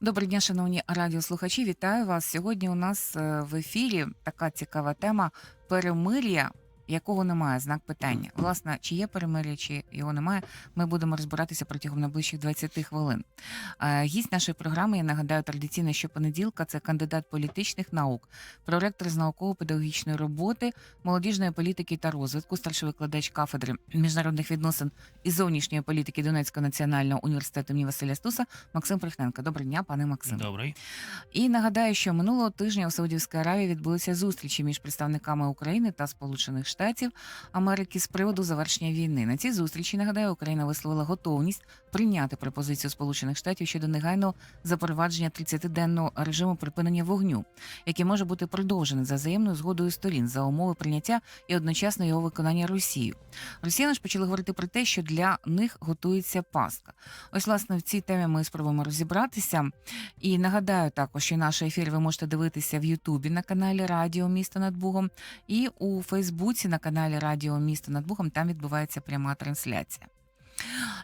Доброго дня, шановні радіослухачі. Вітаю вас. Сьогодні у нас е, в ефірі така цікава тема перемир'я, якого немає знак питання. Власне, чи є перемир'я, чи його немає. Ми будемо розбиратися протягом найближчих 20 хвилин. Е, Гість нашої програми, я нагадаю, традиційно щопонеділка це кандидат політичних наук, проректор з науково-педагогічної роботи, молодіжної політики та розвитку, старший викладач кафедри міжнародних відносин і зовнішньої політики Донецького національного університету імені Василя Стуса Максим Прихненко. Доброго дня, пане Максим. Добрий. І нагадаю, що минулого тижня у Саудівській Аравії відбулися зустрічі між представниками України та Сполучених Штатів Америки з приводу завершення війни. На цій зустрічі нагадаю, Україна висловила готовність прийняти пропозицію Сполучених Штатів щодо негайного запровадження 30-денного режиму припинення вогню, який може бути продовжений за взаємною згодою сторін за умови прийняття і одночасно його виконання Росією. Росіяни ж почали говорити про те, що для них готується пастка. Ось, власне, в цій темі ми спробуємо розібратися. І нагадаю також, що наш ефір ви можете дивитися в Ютубі на каналі Радіо Місто над Бугом і у Фейсбуці на каналі Радіо Місто над Бугом. Там відбувається пряма трансляція.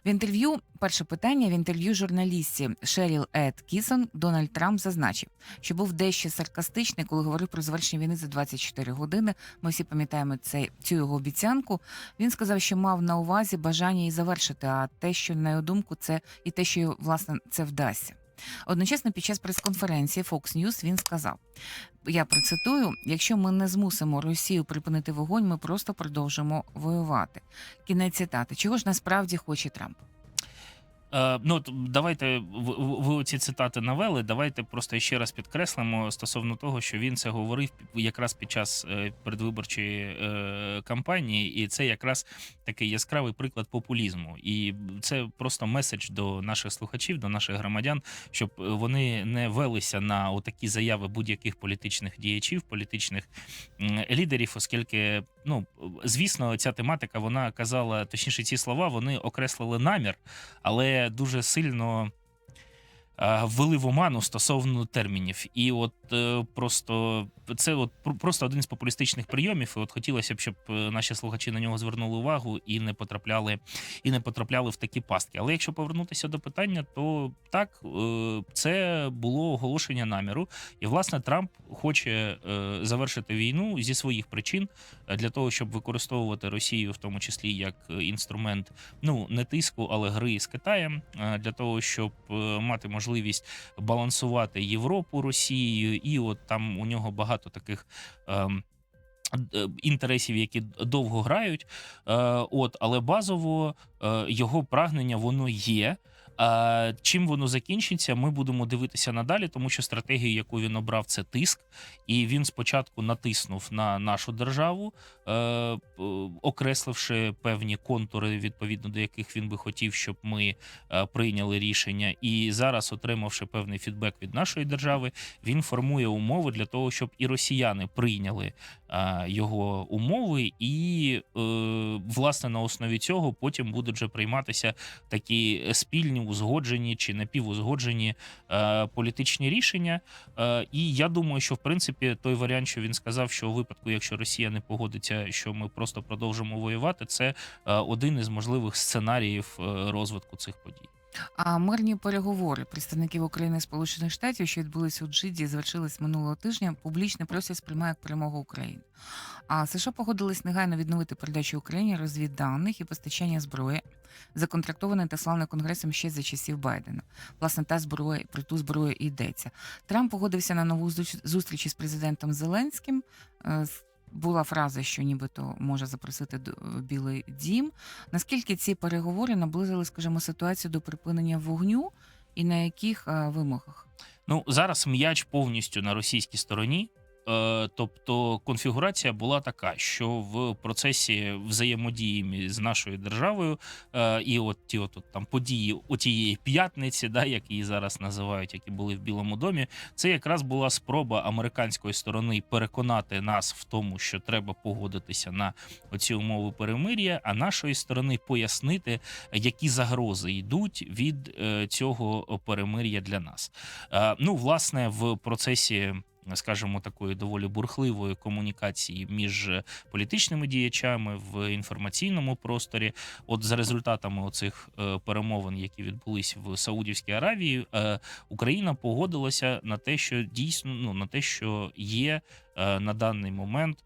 В інтерв'ю перше питання в інтерв'ю журналістці Шеріл Ед Кісон Дональд Трамп зазначив, що був дещо саркастичний, коли говорив про завершення війни за 24 години. Ми всі пам'ятаємо цей цю його обіцянку. Він сказав, що мав на увазі бажання її завершити. А те, що на його думку, це і те, що власне це вдасться. Одночасно, під час прес-конференції Fox News він сказав: я процитую: якщо ми не змусимо Росію припинити вогонь, ми просто продовжимо воювати. Кінець цитати. Чого ж насправді хоче Трамп? Е, ну давайте ви, ви ці цитати навели. Давайте просто ще раз підкреслимо стосовно того, що він це говорив якраз під час е, передвиборчої е, кампанії, і це якраз такий яскравий приклад популізму. І це просто меседж до наших слухачів, до наших громадян, щоб вони не велися на отакі заяви будь-яких політичних діячів, політичних лідерів, оскільки ну звісно, ця тематика вона казала, точніше, ці слова вони окреслили намір, але дуже сильно ввели в оману стосовно термінів. І от е, просто це от просто один з популістичних прийомів. І от хотілося б, щоб е, наші слухачі на нього звернули увагу і не потрапляли, і не потрапляли в такі пастки. Але якщо повернутися до питання, то так е, це було оголошення наміру, і власне Трамп хоче е, завершити війну зі своїх причин е, для того, щоб використовувати Росію, в тому числі як е, інструмент ну не тиску, але гри з Китаєм, е, для того, щоб е, мати можливість балансувати Європу Росією, і от там у нього багато таких. ем, Інтересів, які довго грають, Е, от, але базово е, його прагнення воно є. А чим воно закінчиться, ми будемо дивитися надалі, тому що стратегію, яку він обрав, це тиск, і він спочатку натиснув на нашу державу, е, окресливши певні контури, відповідно до яких він би хотів, щоб ми е, прийняли рішення. І зараз, отримавши певний фідбек від нашої держави, він формує умови для того, щоб і росіяни прийняли е, його умови, і власне на основі цього потім будуть вже прийматися такі спільні, узгоджені чи напівузгоджені е, політичні рішення. Е, і я думаю, що в принципі той варіант, що він сказав, що у випадку, якщо Росія не погодиться, що ми просто продовжимо воювати, це е, один із можливих сценаріїв е, розвитку цих подій. А мирні переговори представників України і Сполучених Штатів, що відбулися у Джиді, завершились минулого тижня. Публічний простір сприймає як перемогу України. А США погодились негайно відновити передачу Україні розвідданих і постачання зброї, законтрактованої та славне конгресом ще за часів Байдена. Власне, та зброя про ту зброю і йдеться. Трамп погодився на нову зустріч із президентом Зеленським. Е, Була фраза, що нібито може запросити в Білий Дім. Наскільки ці переговори наблизили, скажімо, ситуацію до припинення вогню і на яких е, вимогах? Ну зараз м'яч повністю на російській стороні. Е, Тобто конфігурація була така, що в процесі взаємодії з нашою державою, е, і от ті от, от там події отієї п'ятниці, да, як її зараз називають, які були в Білому домі, це якраз була спроба американської сторони переконати нас в тому, що треба погодитися на оці умови перемир'я, а нашої сторони пояснити, які загрози йдуть від е, цього перемир'я для нас. Ну, власне, в процесі скажімо, такої доволі бурхливої комунікації між політичними діячами в інформаційному просторі. От за результатами оцих е, перемовин, які відбулись в Саудівській Аравії, е, Україна погодилася на те, що дійсно ну на те, що є е, на даний момент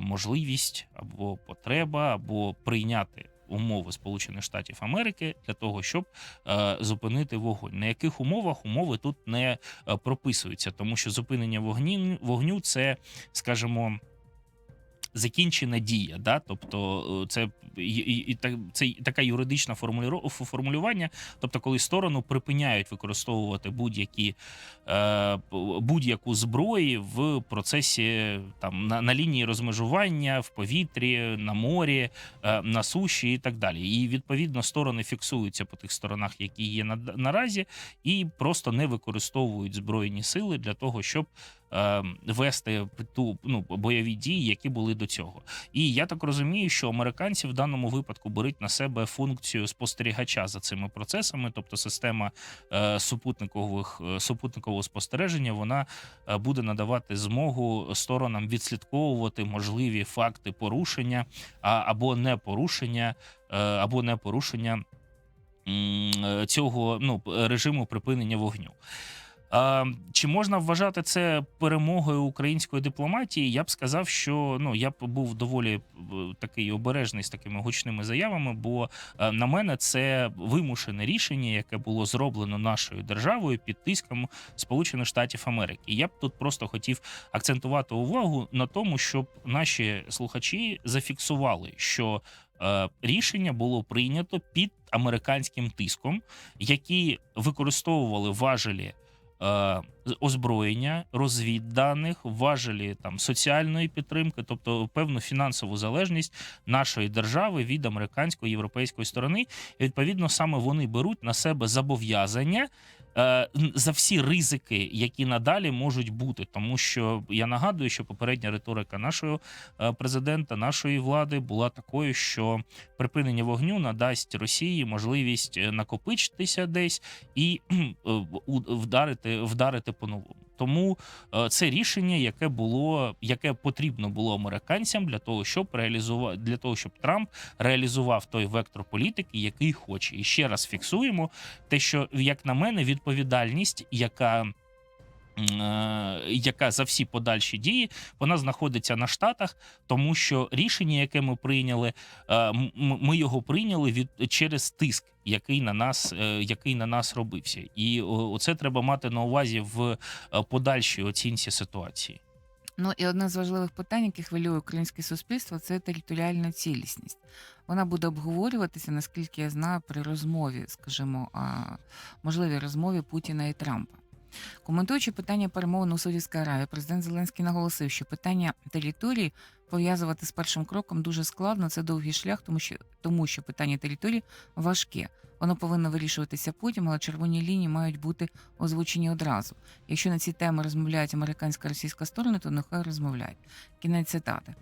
можливість або потреба, або прийняти. Умови Сполучених Штатів Америки для того, щоб е, зупинити вогонь. На яких умовах умови тут не е, прописуються, тому що зупинення вогні, вогню це, скажімо, закінчена дія. Да? Тобто, е, це і, і, це така юридична формулювання. Тобто, коли сторону припиняють використовувати будь-які е, будь-яку зброю в процесі там на, на лінії розмежування, в повітрі, на морі, е, на суші і так далі. І відповідно сторони фіксуються по тих сторонах, які є на, наразі, і просто не використовують збройні сили для того, щоб вести ту ну бойові дії, які були до цього. І я так розумію, що американці в даному випадку беруть на себе функцію спостерігача за цими процесами, тобто система е, супутникових е, супутникового спостереження, вона е, буде надавати змогу сторонам відслідковувати можливі факти порушення або не порушення, або не порушення цього ну режиму припинення вогню. А, чи можна вважати це перемогою української дипломатії? Я б сказав, що ну я б був доволі е, такий обережний з такими гучними заявами, бо е, на мене це вимушене рішення, яке було зроблено нашою державою під тиском Сполучених Штатів Америки. Я б тут просто хотів акцентувати увагу на тому, щоб наші слухачі зафіксували, що е, рішення було прийнято під американським тиском, які використовували важелі е, озброєння, розвідданих, важелі там соціальної підтримки, тобто певну фінансову залежність нашої держави від американської європейської сторони. І відповідно саме вони беруть на себе зобов'язання. Е, За всі ризики, які надалі можуть бути, тому що я нагадую, що попередня риторика нашого е, президента, нашої влади була такою, що припинення вогню надасть Росії можливість е, накопичитися десь і вдарити, вдарити по новому. Тому е, це рішення, яке було, яке потрібно було американцям для того, щоб реалізувати для того, щоб Трамп реалізував той вектор політики, який хоче. І ще раз фіксуємо те, що як на мене, відповідальність, яка яка за всі подальші дії вона знаходиться на штатах, тому що рішення, яке ми прийняли, е, ми його прийняли від через тиск, який на нас, е, який на нас робився, і оце треба мати на увазі в е, подальшій оцінці ситуації. Ну і одне з важливих питань, які хвилює українське суспільство, це територіальна цілісність. Вона буде обговорюватися, наскільки я знаю, при розмові, скажімо, можливій розмові Путіна і Трампа. Коментуючи питання перемовин у Саудівській Аравії, президент Зеленський наголосив, що питання території пов'язувати з першим кроком дуже складно. Це довгий шлях, тому що тому що питання території важке. Воно повинно вирішуватися потім, але червоні лінії мають бути озвучені одразу. Якщо на ці теми розмовляють американська російська сторони, то нехай розмовляють. Кінець цитати.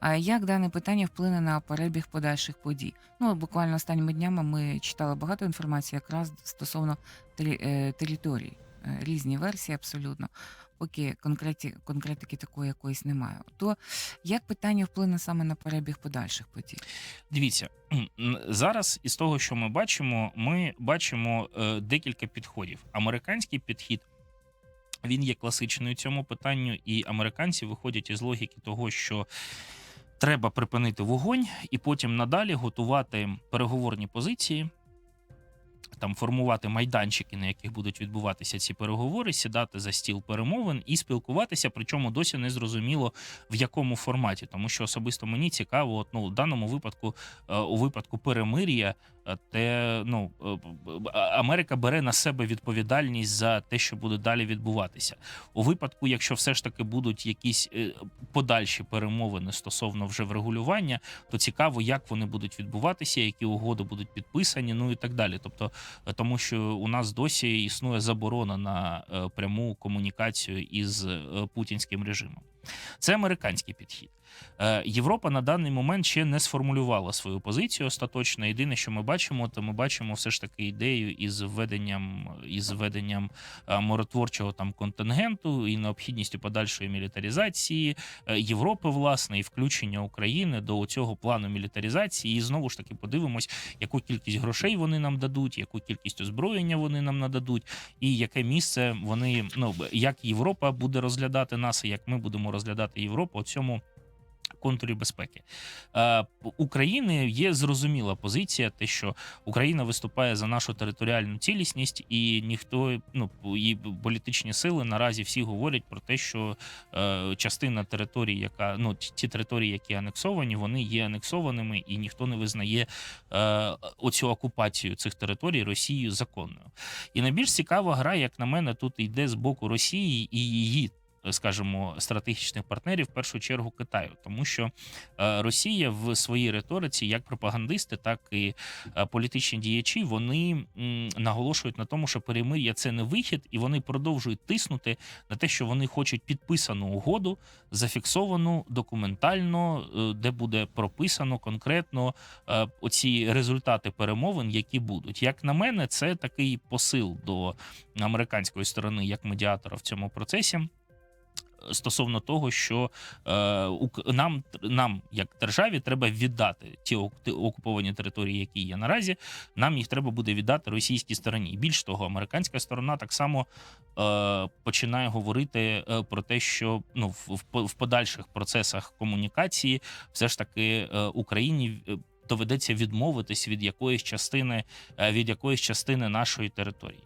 А як дане питання вплине на перебіг подальших подій? Ну буквально останніми днями ми читали багато інформації якраз стосовно е, територій. Е, Різні версії абсолютно. Поки конкреті, конкретики такої якоїсь немає. То як питання вплине саме на перебіг подальших подій? Дивіться зараз, із того, що ми бачимо, ми бачимо е, декілька підходів. Американський підхід. Він є класичною цьому питанню, і американці виходять із логіки того, що треба припинити вогонь і потім надалі готувати переговорні позиції, там формувати майданчики, на яких будуть відбуватися ці переговори, сідати за стіл перемовин і спілкуватися. Причому досі не зрозуміло в якому форматі, тому що особисто мені цікаво, от, ну, в даному випадку, е, у випадку перемир'я, е, те ну е, Америка бере на себе відповідальність за те, що буде далі відбуватися. У випадку, якщо все ж таки будуть якісь подальші перемовини стосовно вже врегулювання, то цікаво, як вони будуть відбуватися, які угоди будуть підписані, ну і так далі. Тобто, тому що у нас досі існує заборона на е, пряму комунікацію із е, путінським режимом. Це американський підхід. Е, Європа на даний момент ще не сформулювала свою позицію остаточно. Єдине, що ми бачимо, то ми бачимо все ж таки ідею із введенням із введенням е, миротворчого там контингенту і необхідністю подальшої мілітаризації е, Європи, власне, і включення України до цього плану мілітаризації. І знову ж таки подивимось, яку кількість грошей вони нам дадуть, яку кількість озброєння вони нам нададуть, і яке місце вони ну як Європа буде розглядати нас, і як ми будемо розглядати Європу у цьому. Контурі безпеки Е, України є зрозуміла позиція, те, що Україна виступає за нашу територіальну цілісність, і ніхто ну і політичні сили наразі всі говорять про те, що е, частина території, яка ну ті території, які анексовані, вони є анексованими, і ніхто не визнає е, оцю окупацію цих територій Росією законною. І найбільш цікава гра, як на мене, тут йде з боку Росії і її. Скажімо, стратегічних партнерів в першу чергу Китаю, тому що е, Росія в своїй риториці, як пропагандисти, так і е, політичні діячі, вони наголошують на тому, що перемир'я це не вихід, і вони продовжують тиснути на те, що вони хочуть підписану угоду, зафіксовану документально, е, де буде прописано конкретно е, оці результати перемовин, які будуть. Як на мене, це такий посил до американської сторони як медіатора в цьому процесі. Стосовно того, що е, нам, нам, як державі, треба віддати ті ок- окуповані території, які є наразі. Нам їх треба буде віддати російській стороні. Більш того, американська сторона так само е, починає говорити е, про те, що ну в, в, по- в подальших процесах комунікації все ж таки Україні. Доведеться відмовитись від якоїсь частини е, від якоїсь частини нашої території.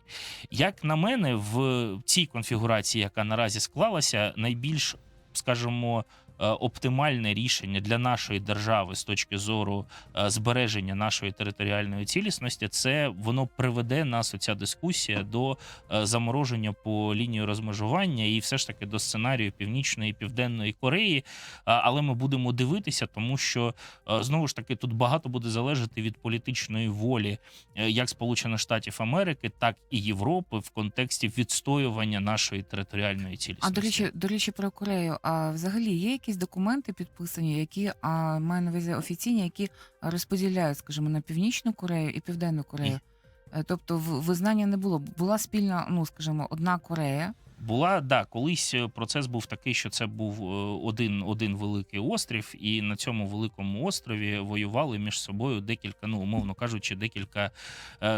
Як на мене, в цій конфігурації, яка наразі склалася, найбільш, скажімо, оптимальне рішення для нашої держави з точки зору е, збереження нашої територіальної цілісності, це воно приведе нас оця дискусія до е, замороження по лінії розмежування і все ж таки до сценарію Північної і Південної Кореї. Але ми будемо дивитися, тому що е, знову ж таки тут багато буде залежати від політичної волі е, як Сполучених Штатів Америки, так і Європи в контексті відстоювання нашої територіальної цілісності. А до речі, до речі, про Корею. А взагалі є якісь документи підписані, які а маю на увазі офіційні, які розподіляють, скажімо, на північну Корею і Південну Корею. Е, Тобто, визнання не було. Була спільна, ну скажімо, одна Корея. Була да, колись е, процес був такий, що це був е, один, один великий острів, і на цьому великому острові воювали між собою декілька, ну умовно кажучи, декілька,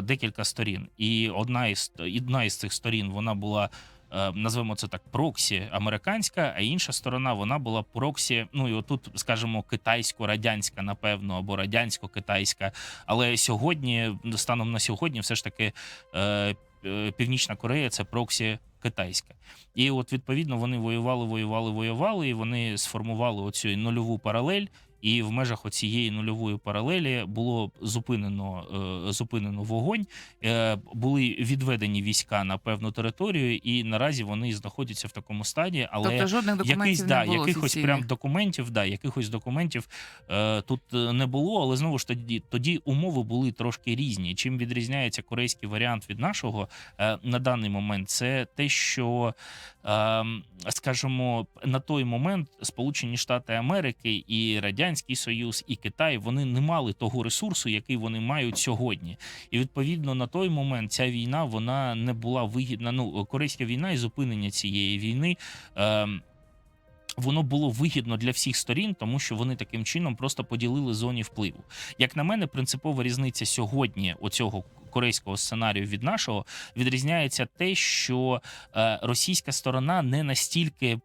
декілька сторін. І одна із одна із цих сторін вона була. Е, Назвемо це так проксі американська, а інша сторона вона була проксі. Ну і отут, скажімо, китайсько-радянська, напевно, або радянсько-китайська. Але сьогодні, станом на сьогодні, все ж таки е, е, Північна Корея це проксі китайська. І от відповідно вони воювали, воювали, воювали, і вони сформували оцю нульову паралель. І в межах оцієї нульової паралелі було зупинено, е, зупинено вогонь, е, були відведені війська на певну територію, і наразі вони знаходяться в такому стані. Але тобто жодних документів якийсь не да, було якихось офіційних. прям документів, да, якихось документів е, тут не було, але знову ж тоді тоді умови були трошки різні. Чим відрізняється корейський варіант від нашого е, на даний момент, це те, що е, скажімо, на той момент Сполучені Штати Америки і Радянський Союз і Китай вони не мали того ресурсу, який вони мають сьогодні. І відповідно на той момент ця війна вона не була вигідна. Ну корейська війна і зупинення цієї війни. Е, Воно було вигідно для всіх сторін, тому що вони таким чином просто поділили зоні впливу. Як на мене, принципова різниця сьогодні оцього корейського сценарію від нашого відрізняється те, що е, російська сторона не настільки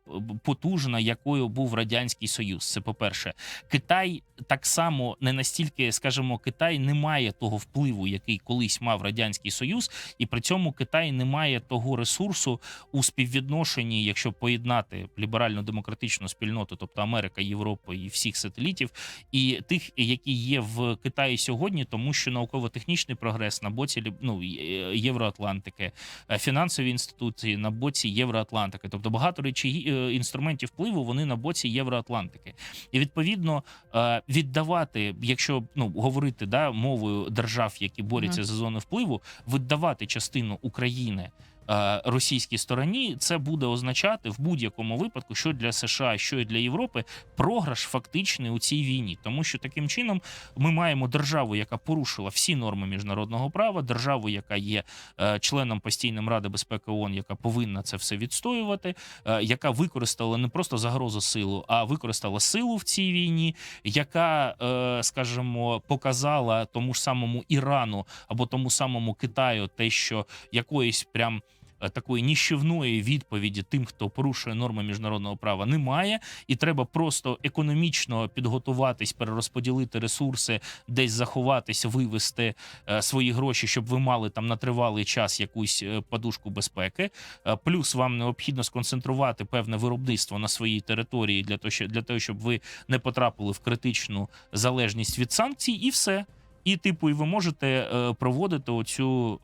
потужна, якою був радянський союз. Це по перше, Китай так само не настільки, скажімо, Китай не має того впливу, який колись мав радянський союз, і при цьому Китай не має того ресурсу у співвідношенні, якщо поєднати ліберально-демократичну спільноту, тобто Америка, Європа і всіх сателітів, і тих, які є в Китаї сьогодні, тому що науково-технічний прогрес на боці ну, Євроатлантики, е, фінансові інституції на боці Євроатлантики, тобто багато речей е, інструментів впливу вони на боці Євроатлантики, і відповідно е, віддавати, якщо ну говорити да мовою держав, які борються mm. за зону впливу, віддавати частину України е, російській стороні, це буде означати в будь-якому випадку, що для США, що і для Європи, програш фактичний у цій війні, тому що таким чином ми маємо державу, яка порушила всі норми міжнародного права, державу, яка є е, членом постійної ради безпеки ООН, яка повинна це все відстоювати, е, яка використала не просто загрозу силу, а використала силу в цій війні, яка, е, скажімо, показала тому ж самому Ірану або тому самому Китаю, те, що якоїсь прям. Е, Такої ніщівної відповіді тим, хто порушує норми міжнародного права, немає, і треба просто економічно підготуватись, перерозподілити ресурси, десь заховатись, вивести е, свої гроші, щоб ви мали там на тривалий час якусь е, подушку безпеки. Плюс вам необхідно сконцентрувати певне виробництво на своїй території для того, для того, щоб ви не потрапили в критичну залежність від санкцій, і все. І, типу, і ви можете проводити оцю.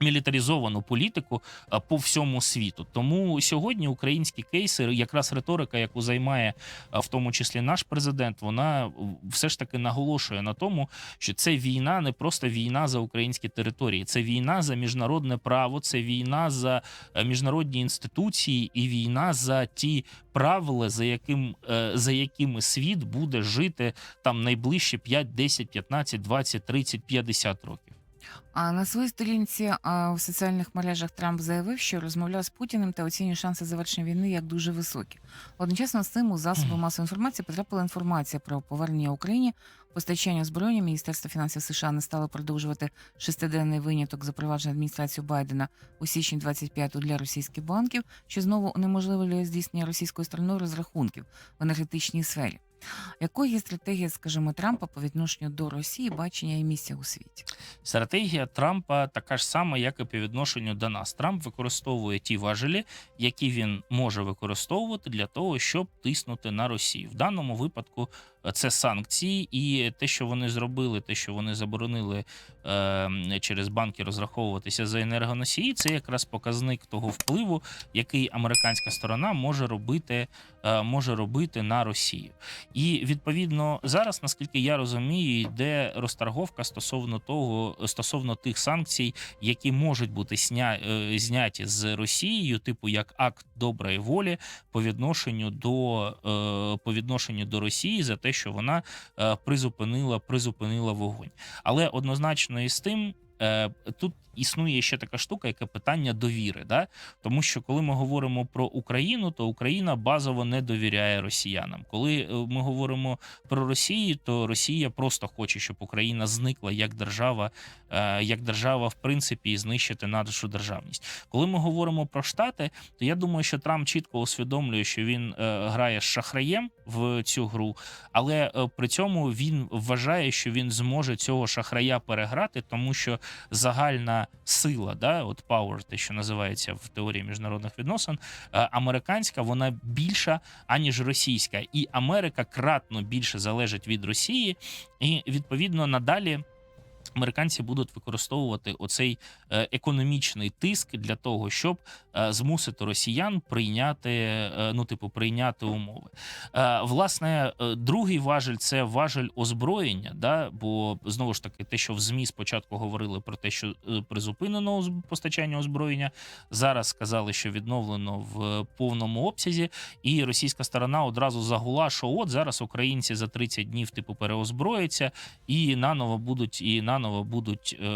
Мілітаризовану політику е, по всьому світу, тому сьогодні українські кейси, якраз риторика, яку займає е, в тому числі наш президент, вона все ж таки наголошує на тому, що це війна не просто війна за українські території, це війна за міжнародне право, це війна за е, міжнародні інституції і війна за ті правила, за яким за якими світ буде жити там найближчі 5, 10, 15, 20, 30, 50 років. А на своїй сторінці а, в соціальних мережах Трамп заявив, що розмовляв з Путіним та оцінює шанси завершення війни як дуже високі. Одночасно з цим у засоби масової інформації потрапила інформація про повернення Україні, постачання озброєння. Міністерство фінансів США не стало продовжувати шестиденний виняток запроваджений адміністрацією Байдена у січні 25-го для російських банків, що знову унеможливлює здійснення російською стороною розрахунків в енергетичній сфері. Якою є стратегія, скажімо, Трампа по відношенню до Росії, бачення і місця у світі? Стратегія Трампа така ж сама, як і по відношенню до нас. Трамп використовує ті важелі, які він може використовувати для того, щоб тиснути на Росію. В даному випадку е, це санкції, і те, що вони зробили, те, що вони заборонили е, через банки розраховуватися за енергоносії, це якраз показник того впливу, який американська сторона може робити, е, може робити на Росію. І відповідно зараз, наскільки я розумію, йде розторговка стосовно того, стосовно тих санкцій, які можуть бути сня, е, зняті з Росією, типу як акт доброї волі по відношенню до е, по відношенню до Росії за те, що вона е, призупинила, призупинила вогонь. Але однозначно із тим. Е, Тут існує ще така штука, яке питання довіри. Да? Тому що коли ми говоримо про Україну, то Україна базово не довіряє росіянам. Коли е, ми говоримо про Росію, то Росія просто хоче, щоб Україна зникла як держава, е, як держава, в принципі, і знищити нашу державність. Коли ми говоримо про Штати, то я думаю, що Трамп чітко усвідомлює, що він е, грає з шахраєм в цю гру, але е, при цьому він вважає, що він зможе цього шахрая переграти, тому що загальна сила, да, от power, те, що називається в теорії міжнародних відносин, е, американська, вона більша аніж російська, і Америка кратно більше залежить від Росії, і відповідно надалі. Американці будуть використовувати оцей е, економічний тиск для того, щоб е, змусити росіян прийняти, е, ну типу, прийняти умови. Власне, другий важель це важель озброєння. Да? Бо знову ж таки, те, що в змі спочатку говорили про те, що призупинено постачання озброєння, зараз сказали, що відновлено в повному обсязі, і російська сторона одразу загула, що от зараз українці за 30 днів типу переозброяться і наново будуть і наново будуть е,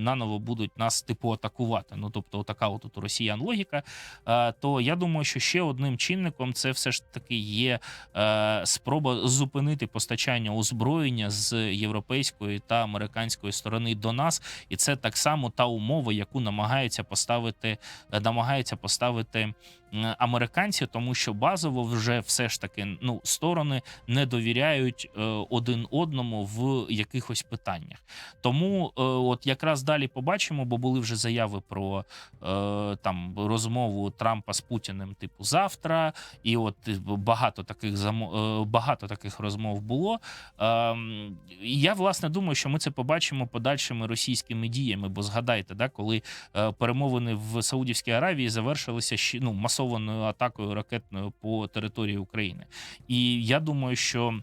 наново будуть нас типу атакувати. Ну тобто, така от росіян логіка. Е, то я думаю, що ще одним чинником це все ж таки є е, спроба зупинити постачання озброєння з європейської та американської сторони до нас, і це так само та умова, яку намагаються поставити, намагаються поставити. Американці, тому що базово вже все ж таки ну сторони не довіряють один одному в якихось питаннях. Тому е, от якраз далі побачимо, бо були вже заяви про е, там розмову Трампа з Путіним, типу завтра, і от е, багато таких замо- е, багато таких розмов було. І я власне думаю, що ми це побачимо подальшими російськими діями. Бо згадайте, да, коли е, перемовини в Саудівській Аравії завершилися ще ну масованою атакою ракетною по території України. І я думаю, що.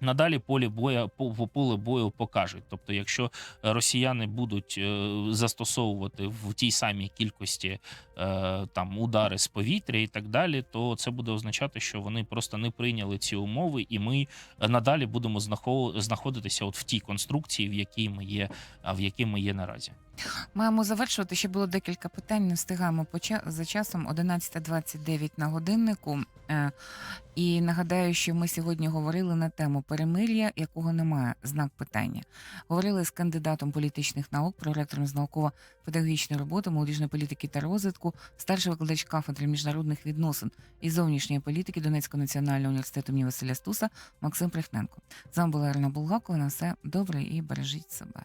Надалі полі боя по- по- поле бою покажуть. Тобто, якщо е, росіяни будуть е, застосовувати в тій самій кількості е, там удари з повітря і так далі, то це буде означати, що вони просто не прийняли ці умови, і ми надалі будемо знахо- знаходитися от в тій конструкції, в якій ми є, в якій ми є наразі. Маємо завершувати. Ще було декілька питань. Не встигаємо за часом 11.29 на годиннику. Е, І нагадаю, що ми сьогодні говорили на тему перемир'я, якого немає знак питання. Говорили з кандидатом політичних наук, проректором з науково-педагогічної роботи, молодіжної політики та розвитку, старший викладач кафедри міжнародних відносин і зовнішньої політики Донецького національного університету імені Василя Стуса Максим Прихненко. З вами була Ірина Булгакова. На все добре і бережіть себе.